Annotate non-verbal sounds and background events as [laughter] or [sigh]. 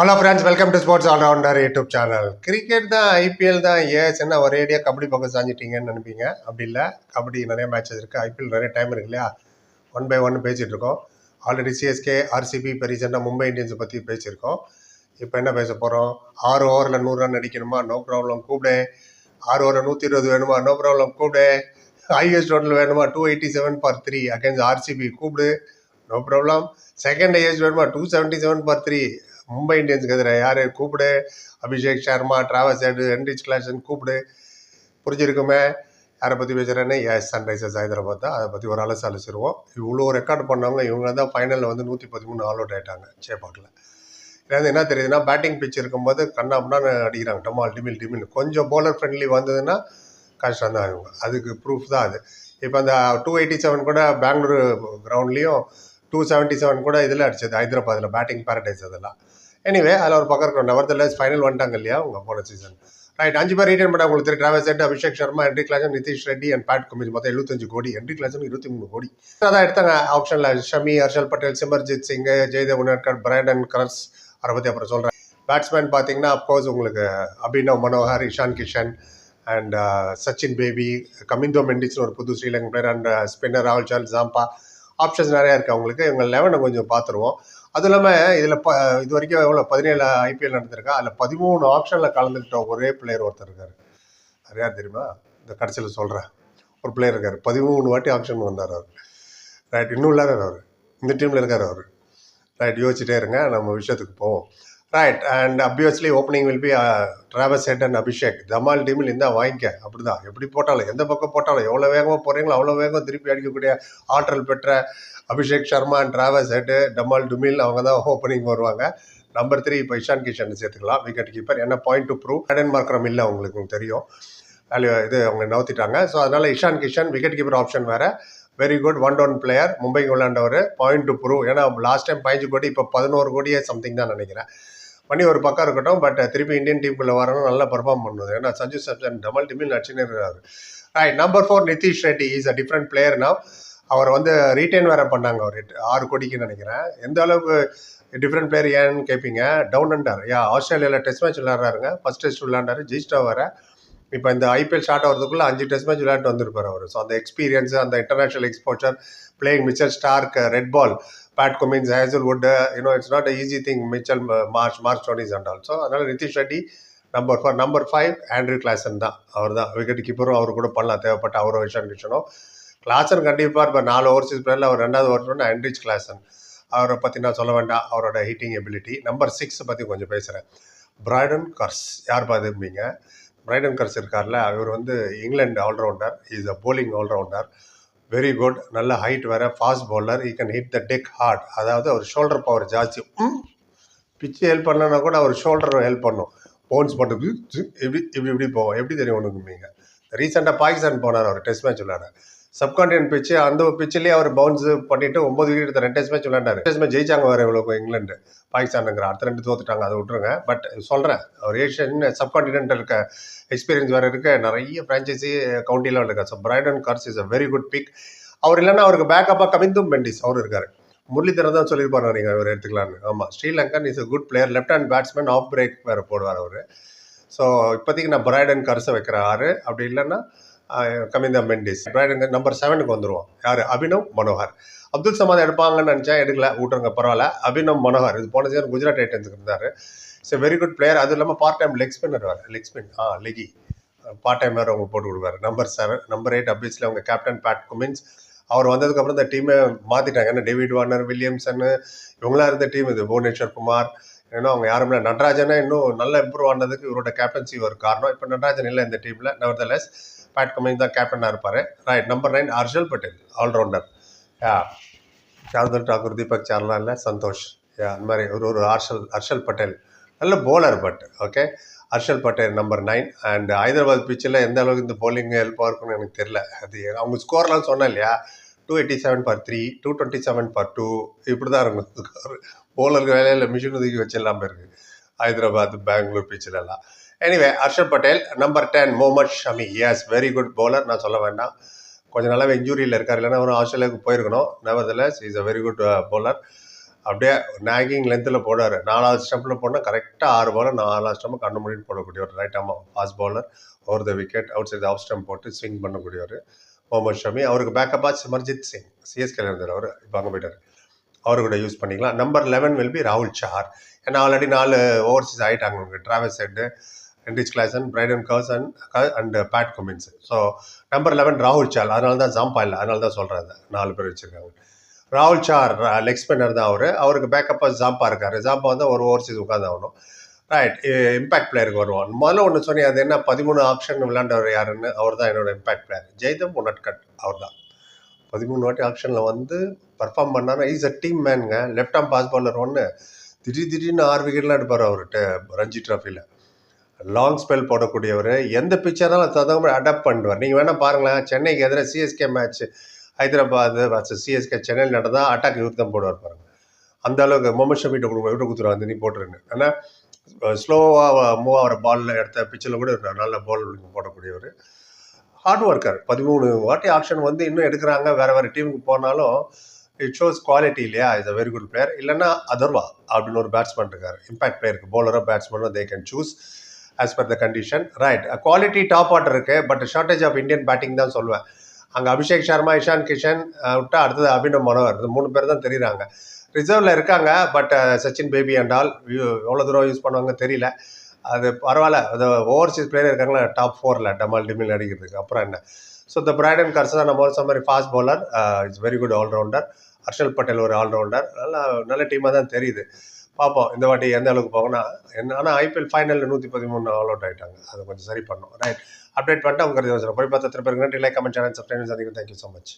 Hello friends welcome to sports allrounder YouTube channel cricket தான் IPL தான் ace என்ன ஒரேடியாக கபடி பக்கம் சாஞ்சிட்டீங்கன்னு நினைப்பீங்க. அப்படி இல்லை. கபடி நிறைய மேட்சஸ் இருக்குது ஐபிஎல் நிறைய டைம் இருக்கு இல்லையா? ஒன் பை ஒன் பேசிகிட்டு இருக்கோம். ஆல்ரெடி சிஎஸ்கே ஆர்சிபி இப்போ ரீசெண்டாக மும்பை இந்தியன்ஸை பற்றி பேசியிருக்கோம். இப்போ என்ன பேச போகிறோம் ஆறு ஓவரில் நூறு ரன் அடிக்கணுமா? நோ ப்ராப்ளம் கூப்பிடு. ஆறு ஓவரில் நூற்றி இருபது வேணுமா? நோ ப்ராப்ளம் கூப்பிடு. ஹையஸ்ட் டோட்டல் வேணுமா? Two eighty seven for three against RCB கூப்பிடு. நோ ப்ராப்ளம் செகண்ட் ஹையஸ்ட் வேணுமா? Two seventy seven for three Mumbai இந்தியன்ஸுக்கு எதிராக யார்? கூப்பிடு. Abhishek Sharma Travis Head Heinrich Klaasen கூப்பிடு. புரிஞ்சிருக்குமே? யாரை பற்றி பேசுகிறேன்னு எஸ் சன்ரைசர்ஸ் ஹைதராபாத் தான். அதை பற்றி ஒரு அலசு அலசிடுவோம் இவ்வளோ ரெக்கார்ட் பண்ணவங்க இவங்க தான் ஃபைனலில் வந்து நூற்றி பதிமூணு ஆல் அவுட் ஆகிட்டாங்க சேப்பாக்கில். இதாவது என்ன தெரியுதுன்னா பேட்டிங் பிச் இருக்கும்போது கண்ணாப்னா அடிக்கிறாங்க. டமால் டிமில் டிமில் கொஞ்சம் போலர் ஃப்ரெண்ட்லி வந்ததுன்னா கஷ்டம் தான் இவங்க. அதுக்கு ப்ரூஃப் தான் அது. இப்போ அந்த டூ எயிட்டி செவன் கூட பெங்களூரு கிரவுண்ட்லேயும் டூ செவன்ட்டி செவன் கூட இதில் அடிச்சது ஹைதராபாத்தில் பேட்டிங் பேரடைஸ் அதெல்லாம். எனிவே அதில் ஒரு பக்கம் இருக்கணும். நவர்தலஸ் ஃபைனல் வந்துட்டாங்க இல்லையா? உங்க போன சீசன் ரைட் அஞ்சு பேர் ரீட்டர் பண்ண உங்களுக்கு திரு Travis set Abhishek Sharma entry Klaasen Nitish Reddy and Pat Cummins மொத்தம் எழுபத்தஞ்சு கோடி. என்ட்ரி கிளாசன் இருபத்தி மூணு கோடி. அதான் எடுத்தாங்க ஆப்ஷனில் ஷமி ஹர்ஷல் பட்டேல் சிமர்ஜித் சிங் ஜெய்தேவ் உனர்கர் பிராண்டன் கரஸ் அதை பற்றி அப்புறம் சொல்கிறேன் பேட்ஸ்மேன் பார்த்தீங்கன்னா அப்கோர்ஸ் உங்களுக்கு அபினவ் மனோகர் இஷான் கிஷன் அண்ட் சச்சின் பேபி கமிந்தோ மெண்டிஸ்னு ஒரு புது ஸ்ரீலங்கன் பிளேயர் அண்ட் ஸ்பின்னர் ராகுல் சால் ஜாம்பா ஆப்ஷன்ஸ் நிறையா இருக்குது அவங்களுக்கு இவங்க லெவனை கொஞ்சம் பார்த்துருவோம். அதுவும் இல்லாமல் இதில் ப இது வரைக்கும் எவ்வளோ பதினேழு ஐபிஎல் நடந்திருக்கா? அதில் பதிமூணு ஆப்ஷனில் கலந்துக்கிட்ட ஒரே பிளேயர் ஒருத்தர் இருக்கார். அது யார் தெரியுமா? இந்த கடைசியில் சொல்கிறேன் ஒரு பிளேயர் இருக்கார். பதிமூணு வாட்டி ஆப்ஷன் வந்தார் அவர். ரைட் இன்னும் இல்லாத அவர். இந்த டீமில் இருக்கார் அவர். ரைட் யோசிச்சுட்டே இருங்க. நம்ம விஷயத்துக்கு போவோம். Right and obviously opening will be Travis Head and Abhishek dhamaal டீமில் இருந்தால் வாங்கிக்க அப்படி தான் எப்படி போட்டாலும் எந்த பக்கம் போட்டாலும் எவ்வளோ வேகமாக போகிறீங்களோ அவ்வளோ வேகம் திருப்பி அடிக்கக்கூடிய ஆற்றல் பெற்ற Abhishek Sharma and Travis Head டமால் டுமில் அவங்க தான் ஓப்பனிங் வருவாங்க. நம்பர் த்ரீ இப்போ இஷான் கிஷன் சேர்த்துக்கலாம். விக்கெட் கீப்பர் என்ன point to prove Aiden Markram இல்லை உங்களுக்கு தெரியும். இது அவங்க நவுத்திட்டாங்க. ஸோ அதனால் Ishan Kishan wicket keeper option வேறு. Very good one down player மும்பைக்கு விளையாண்டவர் பாயிண்ட் டு ப்ரூவ் ஏன்னா லாஸ்ட் டைம் பதினஞ்சு கோடி இப்போ பதினோரு கோடியே சம்திங் தான் நினைக்கிறேன். பண்ணி ஒரு பக்கம் இருக்கட்டும் பட் திருப்பி இந்தியன் டீமுக்குள்ளே வரணும் நல்லா பர்ஃபார்ம் பண்ணுது. ஏன்னா சஞ்சு சாம்சன் டபுள் டீமில் நடிச்சுன்னு இருக்கிறார் right number four Nitish Reddy is a different பிளேயர்னா அவர் வந்து ரீட்டைன் வேற பண்ணாங்க அவர். ஆறு கோடிக்கு நினைக்கிறேன். எந்த அளவுக்கு டிஃப்ரெண்ட் பிளேயர் ஏன்னு கேட்பீங்க டவுன் அண்டர் யா ஆஸ்திரேலியாவில் டெஸ்ட் மேட்ச் விளாட்றாருங்க ஃபர்ஸ்ட் டெஸ்ட் விளாண்டாரு ஜெயிஸ்டா வர இப்போ இந்த ஐபிஎல் ஸ்டார்ட் ஆகிறதுக்குள்ளே அஞ்சு டெஸ்ட் மேட்ச் விளையாட்டு வந்திருப்பார் அவர். ஸோ அந்த எக்ஸ்பீரியன்ஸ் அந்த international exposure playing Mitchell Starc red ball Pat Cummins Hazlewood you know it's not easy thing Mitchell Marsh Marsh Stoinis and all so அதனால் Nitish Reddy number four number five Andrew Klaasen தான். அவர் தான். Wicket கீப்பரும் அவர் கூட பண்ணலாம். தேவைப்பட்ட அவரும் விஷான் கிஷனும் Klaasen கண்டிப்பாக இப்போ நாலு ஓவர்சீஸ் பிளேயரில் அவர் ரெண்டாவது ஓவர் ஆண்ட்ரிச் கிளாசன் அவரை பற்றி நான் சொல்ல வேண்டாம். அவரோட ஹீட்டிங் எபிலிட்டி நம்பர் சிக்ஸ் பற்றி கொஞ்சம் பேசுகிறேன் பிராய்டன் கர்ஸ் யார் பார்த்துருப்பீங்க பிரைடன் கர்ஸ் இருக்கார்ல அவர் வந்து England all rounder is a bowling all rounder very good நல்ல ஹைட் வேற fast bowler he can hit the deck hard அதாவது அவர் ஷோல்டர் பவர் ஜாஸ்தி. பிச்சு ஹெல்ப் பண்ணனா கூட அவர் ஷோல்டர் ஹெல்ப் பண்ணும். பவுன்ஸ் பண்ணுறது இப்படி இப்படி இப்படி போவோம் எப்படி தெரியும் ஒன்றுக்கு நீங்கள் ரீசெண்டாக பாகிஸ்தான் போனார் அவர் டெஸ்ட் மேட்ச் விளையாட. சப்கான்டினன் பிச்சு அந்த பிச்சிலேயே அவர் பவுன்ஸ் பண்ணிட்டு ஒன்பது விக்கெட் எடுத்த ரெண்டு டெஸ்ட் மேட்ச் விளையாண்டாரு. டெஸ்ட் மேட்ச் ஜெயிச்சாங்க வேறு இவ்வளோ இங்கிலாந்து. பாகிஸ்தானுங்கிற அடுத்த ரெண்டு தோத்துட்டாங்க அதை விட்டுருங்க. பட் சொல்கிறேன் அவர் ஏஷியன் சப்கான்டினென்ட் இருக்க எக்ஸ்பீரியன்ஸ் வேறு இருக்க. நிறைய ஃப்ரான்ச்சைசி கவுண்டிலாம் இருக்கா so Brydon Carse is a very good pick அவர் இல்லைன்னா அவருக்கு பேக்கப்பாக கவிந்தும் பெண்டிஸ் அவர் இருக்காரு. முரளிதரன் தான் சொல்லியிருப்பாரு நீங்கள் அவர் எடுத்துக்கலான்னு ஆமாம் Sri Lankan is a good player left hand batsman off break வேறு போடுவார் அவர். ஸோ இப்போதைக்கு நான் பிரைடன் கர்ஸை வைக்கிறேன் ஆறு அப்படி இல்லைன்னா கமிந்தா மெண்டிஸ். நம்பர் செவனுக்கு வந்துடுவோம் யார்? அபினவ் மனோகர். அப்துல் சமாத் எடுப்பாங்கன்னு நினச்சா எடுக்கல விட்டுருங்க பரவாயில்ல. அபினவ் மனோகர் இது போன சீசன் குஜராத் டைட்டன்ஸுக்கு இருந்தார். இட்ஸ் வெரி குட் பிளேயர் அது இல்லாமல் பார்ட் டைம் லெக் ஸ்பின்னர் வேறு லெக் ஸ்பின் ஆ லெகி பார்ட் டைம் வேறு அவங்க போட்டு கொடுப்பாரு number seven number eight obviously அவங்க கேப்டன் பேட் குமின்ஸ் அவர் வந்ததுக்கப்புறம் இந்த டீமை மாற்றிட்டாங்க ஏன்னா டேவிட் வார்னர் வில்லியம்சன் இவங்களாம் இருந்த டீம் இது புவனேஸ்வர் குமார் ஏன்னா அவங்க யாரும் இல்லை. நடராஜனே இன்னும் நல்லா இம்ப்ரூவ் ஆனதுக்கு இவரோட கேப்டன்சி ஒரு காரணம். இப்போ நடராஜன் இல்லை இந்த டீமில் நவர்தலஸ் பேட் கமிங் தான் கேப்டனாக இருப்பார். Right number nine Harshal Patel all rounder yeah Shardul Thakur Deepak சார்லாம் இல்லை சந்தோஷ். யா அந்த மாதிரி ஒரு ஒரு ஹர்ஷல் ஹர்ஷல் பட்டேல் நல்ல bowler but okay Harshal Patel number nine and Hyderabad பிச்சில் எந்த அளவுக்கு இந்த போலிங் ஹெல்ப்பாக இருக்கும்னு எனக்கு தெரில அது அவங்க ஸ்கோர்லாம் சொன்னேன் இல்லையா? Two eighty seven for three two twenty seven per two இப்படி தான் இருக்கும் [laughs] போலருக்கு வேலையில் மிஷின் ஒதுக்கி வச்சிடலாம் இருக்குது Hyderabad Bangalore பிச்சிலலாம் anyway Harshal Patel number ten Mohammed Shami is very good bowler நான் சொல்ல வேண்டாம். கொஞ்சம் நல்லாவே இன்ஜூரியில் இருக்கார். இல்லைன்னா அவரும் ஆஸ்திரேலியாவுக்கு போயிருக்கணும். Nevertheless is a very good bowler அப்படியே நாகிங் லென்த்தில் போடுவார் நாலாவது ஸ்டெம்பில் போனால் கரெக்டாக ஆறு பால் நாலாவது ஸ்டெம்பு கண்ணு மூடிட்டு போடக்கூடிய ஒரு ரைட் ஆமாம் fast bowler over the wicket outside off stump போட்டு ஸ்விங் பண்ணக்கூடியவர் முகமது ஷமி அவருக்கு பேக்கப்பாக சிமர்ஜித் சிங் சிஎஸ்கேல இருந்தார் அவர். இப்போ அங்கே போயிட்டார். அவரு கூட யூஸ் பண்ணிக்கலாம். நம்பர் லெவன் வில் பி ராகுல் சார் ஏன்னா ஆல்ரெடி நாலு ஓவர்சீஸ் ஆகிட்டாங்க உங்களுக்கு Travis set Heinrich Klaasen Brydon Carse and and Pat Cummins so number eleven ராகுல் சார் uh, அதனால தான் ஜாம்பா இல்லை அதனால தான் சொல்கிறாங்க நாலு பேர் வச்சுருக்காங்க. ராகுல் சார் லெக் ஸ்பின்னர் தான் அவர். அவருக்கு பேக்கப்பாக ஜாம்பா இருக்கார். ஜாம்பா வந்து ஒரு ஓவர்சீஸ் உட்காந்து ஆகணும் ரைட் இம்பாக்ட் பிளேயருக்கு வருவோம் முதல்ல ஒன்று சொன்னி அது என்ன? பதிமூணு ஆப்ஷன் விளையாண்டவர் யாருன்னு. அவர் தான் என்னோட இம்பாக்ட் பிளேயர் ஜெய்தம் உனட்கட் அவர் தான் பதிமூணு வாட்டி ஆப்ஷனில் வந்து பர்ஃபார்ம் பண்ணாரு இஸ் அ டீம் மேனுங்க லெஃப்ட் ஆம் பாஸ் பாலர் ஒன்று திடீர் திடீர்னு ஆறு விக்கெட்லாம் எடுப்பார் அவர்கிட்ட ரஞ்சி ட்ராஃபியில் லாங் ஸ்பெல் போடக்கூடியவர் எந்த பிக்சராலும் தகுந்த மாதிரி அடாப்ட் பண்ணுவார் நீங்கள் வேணால் பாருங்களேன் சென்னைக்கு எதிராக சிஎஸ்கே மேட்ச் ஹைதராபாத் வச்சு சிஎஸ்கே சென்னையில் நடந்தால் அட்டாக் இவர் தான் போடுவார் பாருங்க. அந்த அளவுக்கு மொமன் ஷமிட்ட கொடுக்க விட்டு கொடுத்துருவாங்க நீ போட்டுருங்க. ஆனால் ஸ்லோவாக மூவ் ஆகிற பாலில் எடுத்த பிச்சில் கூட ஒரு நல்ல பால் போடக்கூடியவர். ஹார்ட் ஒர்க்கர் பதிமூணு வாட்டி ஆப்ஷன் வந்து இன்னும் எடுக்கிறாங்க. வேறு வேறு டீமுக்கு போனாலும் இட் ஷோஸ் குவாலிட்டி இல்லையா? Is a very good player இல்லைன்னா அதர்வா அப்படின்னு ஒரு பேட்ஸ்மேன் இருக்கார். இம்பாக்ட் பிளேயருக்கு பவுலரோ பேட்ஸ்மேனோ they can choose as per the condition right quality top order இருக்கு but shortage of Indian batting தான் சொல்லுவேன். அங்கே அபிஷேக் சர்மா இஷான் கிஷன் விட்டா அடுத்தது அபினவ் மனோகர் இந்த மூணு பேர் தான் தெரியுறாங்க. ரிசர்வில் இருக்காங்க but Sachin Baby and all எவ்வளோ தூரம் யூஸ் பண்ணுவாங்க தெரியல. அது பரவாயில்ல. அது ஓவர்சீஸ் பிளேயர் இருக்காங்களா டாப் ஃபோரில் டமால் டிமில் அடிக்கிறதுக்கு. அப்புறம் என்ன? ஸோ இந்த பிரைடன் கர்சன் நம்ம ஒரு மாதிரி fast bowler it's very good all rounder Harshal Patel ஒரு ஆல்ரவுண்டர் நல்லா நல்ல டீமாக தான் தெரியுது. பார்ப்போம் இந்த வாட்டி எந்த அளவுக்கு போகனா என்ன ஆனால் ஐபிஎல் ஃபைனலில் நூற்றி பதிமூணு ஆல் அவுட் ஆகிட்டாங்க அதை கொஞ்சம் சரி பண்ணோம் ரைட் அப்டேட் பண்ணிட்டு அவங்க கருதி போய் பார்த்து திருப்பி நன்றி. லைக் கமெண்ட் சேனல் சப்ஸ்கிரைப் சந்திக்கும் தேங்க்யூ ஸோ மச்